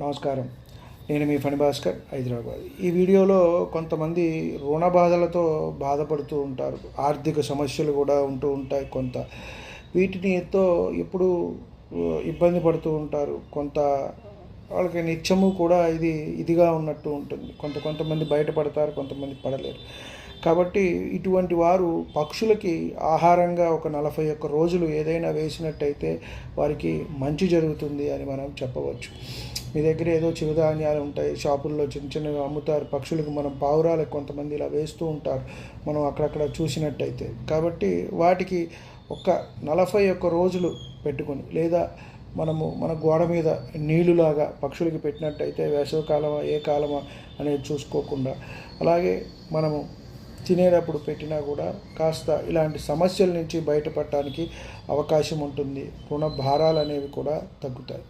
నమస్కారం. నేను మీ ఫణి భాస్కర్ హైదరాబాద్. ఈ వీడియోలో కొంతమంది రుణ బాధలతో బాధపడుతూ ఉంటారు. ఆర్థిక సమస్యలు కూడా ఉంటూ ఉంటాయి కొంత. వీటినితో ఎప్పుడు ఇబ్బంది పడుతూ ఉంటారు. కొంత వాళ్ళకి నిత్యము కూడా ఇది ఇదిగా ఉన్నట్టు ఉంటుంది. కొంత కొంతమంది బయటపడతారు కొంతమంది పడలేరు. కాబట్టి ఇటువంటి వారు పక్షులకి ఆహారంగా ఒక నలభై ఒక్క రోజులు ఏదైనా వేసినట్టయితే వారికి మంచి జరుగుతుంది అని మనం చెప్పవచ్చు. మీ దగ్గర ఏదో చిరుధాన్యాలు ఉంటాయి షాపుల్లో చిన్న చిన్నగా అమ్ముతారు పక్షులకు మనం పావురాలకు కొంతమంది ఇలా వేస్తూ ఉంటారు మనం అక్కడక్కడ చూసినట్టయితే. కాబట్టి వాటికి ఒక నలభై ఒక్క రోజులు పెట్టుకొని లేదా మనము మన గోడ మీద నీళ్ళులాగా పక్షులకి పెట్టినట్టయితే వేసవికాలమా ఏ కాలమా అనేది చూసుకోకుండా అలాగే మనము తినేటప్పుడు పెట్టినా కూడా కాస్త ఇలాంటి సమస్యల నుంచి బయటపడటానికి అవకాశం ఉంటుంది. రుణ భారాలు అనేవి కూడా తగ్గుతాయి.